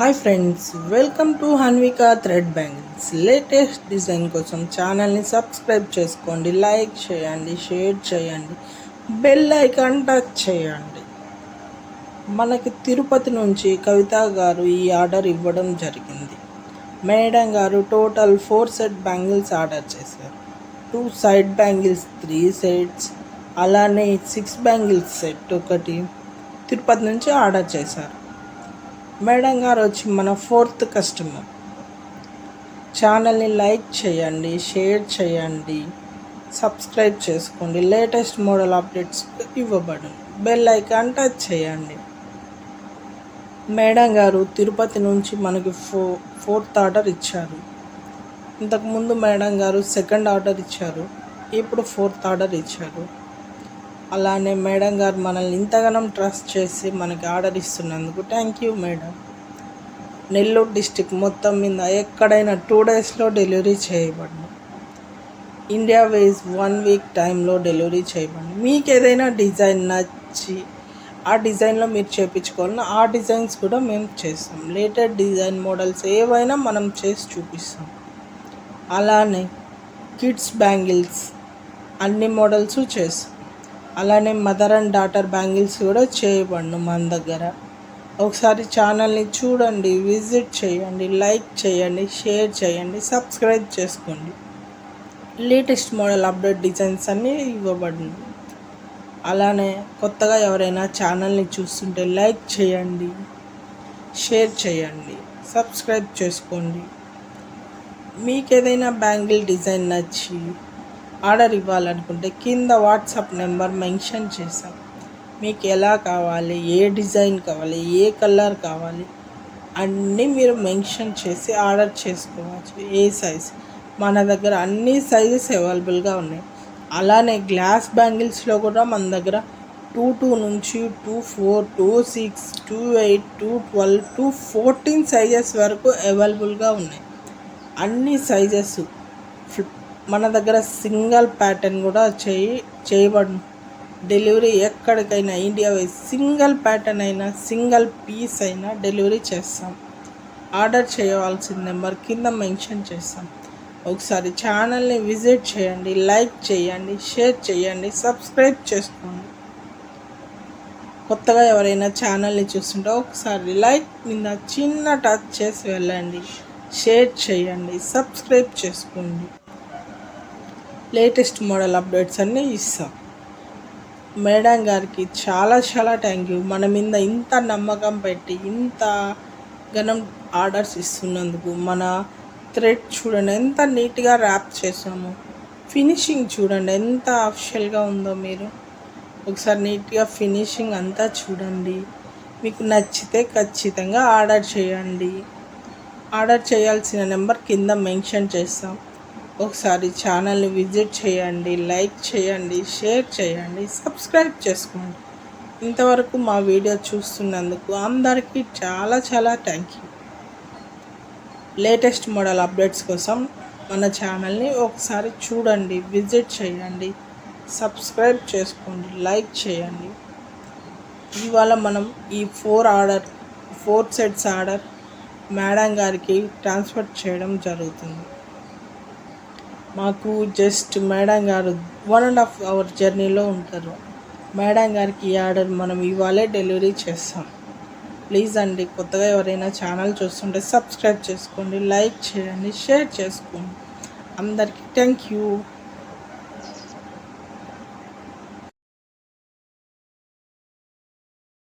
Hi friends welcome to Hanvika thread bangles latest design కోసం ఛానల్ని subscribe చేసుకోండి like చేయండి షేర్ చేయండి బెల్ ఐకాన్ టచ్ చేయండి. మనకి తిరుపతి నుంచి కవిత గారు ఈ ఆర్డర్ ఇవ్వడం జరిగింది. మేడం గారు total four set bangles order చేశారు. Two side bangles three sets అలానే సిక్స్ బ్యాంగిల్స్ సెట్ ఒకటి తిరుపతి నుంచి ఆర్డర్ చేశారు. మేడం గారు వచ్చి మన ఫోర్త్ కస్టమర్. ఛానల్ని లైక్ చేయండి షేర్ చేయండి సబ్స్క్రైబ్ చేసుకోండి. లేటెస్ట్ మోడల్ అప్డేట్స్ ఇవ్వబడును. బెల్ ఐకాన్ టచ్ చేయండి. మేడం గారు తిరుపతి నుంచి మనకి ఫో ఫోర్త్ ఆర్డర్ ఇచ్చారు. ఇంతకుముందు మేడం గారు సెకండ్ ఆర్డర్ ఇచ్చారు. ఇప్పుడు ఫోర్త్ ఆర్డర్ ఇచ్చారు. అలానే మేడం గారు మనల్ని ఇంతగానం ట్రస్ట్ చేసి మనకి order ఇస్తున్నందుకు thank you madam. Nellore district మొత్తం మీద ఎక్కడైనా టూ డేస్లో డెలివరీ చేయబడింది. ఇండియా వేస్ వన్ వీక్ టైంలో డెలివరీ చేయబడింది. మీకు ఏదైనా డిజైన్ నచ్చి ఆ డిజైన్లో మీరు చేయించుకోవాలన్నా ఆ డిజైన్స్ కూడా మేము చేస్తాం. లేటెస్ట్ డిజైన్ మోడల్స్ ఏవైనా మనం చేసి చూపిస్తాం. అలానే కిడ్స్ బ్యాంగిల్స్ అన్ని మోడల్స్ చేస్తాం. అలానే మదర్ అండ్ డాటర్ బ్యాంగిల్స్ కూడా చేయబడిను మన దగ్గర. ఒకసారి ఛానల్ని చూడండి విజిట్ చేయండి లైక్ చేయండి షేర్ చేయండి సబ్స్క్రైబ్ చేసుకోండి. లేటెస్ట్ మోడల్ అప్డేట్ డిజైన్స్ అన్నీ ఇవ్వబడింది అలానే కొత్తగా ఎవరైనా ఛానల్ని చూస్తుంటే లైక్ చేయండి షేర్ చేయండి సబ్స్క్రైబ్ చేసుకోండి. మీకు ఏదైనా బ్యాంగిల్ డిజైన్ నచ్చి ఆర్డర్ ఇవ్వాలనుకుంటే కింద వాట్సాప్ నెంబర్ మెన్షన్ చేశాం. మీకు ఎలా కావాలి ఏ డిజైన్ కావాలి ఏ కలర్ కావాలి అన్నీ మీరు మెన్షన్ చేసి ఆర్డర్ చేసుకోవచ్చు. ఏ సైజ్? మన దగ్గర అన్ని సైజెస్ అవైలబుల్గా ఉన్నాయి. అలానే గ్లాస్ బ్యాంగిల్స్లో కూడా మన దగ్గర టూ టూ నుంచి two four two six two eight two twelve two fourteen sizes వరకు అవైలబుల్గా ఉన్నాయి. అన్ని సైజెస్ మన దగ్గర సింగల్ ప్యాటర్న్ కూడా చేయి చేయబడి డెలివరీ ఎక్కడికైనా ఇండియా వైజ్ సింగిల్ ప్యాటర్న్ అయినా సింగిల్ పీస్ అయినా డెలివరీ చేస్తాం. ఆర్డర్ చేయవలసిన నెంబర్ కింద మెన్షన్ చేస్తాం. ఒకసారి ఛానల్ని విజిట్ చేయండి లైక్ చేయండి షేర్ చేయండి సబ్స్క్రైబ్ చేసుకోండి. కొత్తగా ఎవరైనా ఛానల్ని చూస్తుంటే ఒకసారి లైక్ మీద చిన్న టచ్ చేసి వెళ్ళండి షేర్ చేయండి సబ్స్క్రైబ్ చేసుకోండి. లేటెస్ట్ మోడల్ అప్డేట్స్ అన్నీ ఇస్తాం. మేడం గారికి చాలా చాలా థ్యాంక్ యూ మన మీద ఇంత నమ్మకం పెట్టి ఇంత ఘనం ఆర్డర్స్ ఇస్తున్నందుకు మన థ్రెడ్ చూడండి ఎంత నీట్గా ర్యాప్ చేసాము ఫినిషింగ్ చూడండి ఎంత అఫిషియల్గా ఉందో మీరు. ఒకసారి నీట్గా ఫినిషింగ్ అంతా చూడండి. మీకు నచ్చితే ఖచ్చితంగా ఆర్డర్ చేయండి. ఆర్డర్ చేయాల్సిన నెంబర్ కింద మెన్షన్ చేస్తాం. ఒకసారి ఛానల్ని విజిట్ చేయండి లైక్ చేయండి షేర్ చేయండి సబ్స్క్రైబ్ చేసుకోండి. ఇంతవరకు మా వీడియో చూస్తున్నందుకు అందరికీ చాలా చాలా thank you latest model updates కోసం మన ఛానల్ని ఒకసారి చూడండి విజిట్ చేయండి సబ్స్క్రైబ్ చేసుకోండి లైక్ చేయండి. ఇవాళ మనం ఈ four order four sets order madam గారికి ట్రాన్స్ఫర్ చేయడం జరుగుతుంది. మాకు జస్ట్ మేడం గారు వన్ అండ్ హాఫ్ అవర్ జర్నీలో ఉంటారు. మేడం గారికి ఈ ఆర్డర్ మనం ఇవాళే డెలివరీ చేస్తాం. ప్లీజ్ అండి కొత్తగా ఎవరైనా ఛానల్ చూస్తుంటే సబ్స్క్రైబ్ చేసుకోండి లైక్ చేయండి షేర్ చేసుకోండి. అందరికీ థ్యాంక్ యూ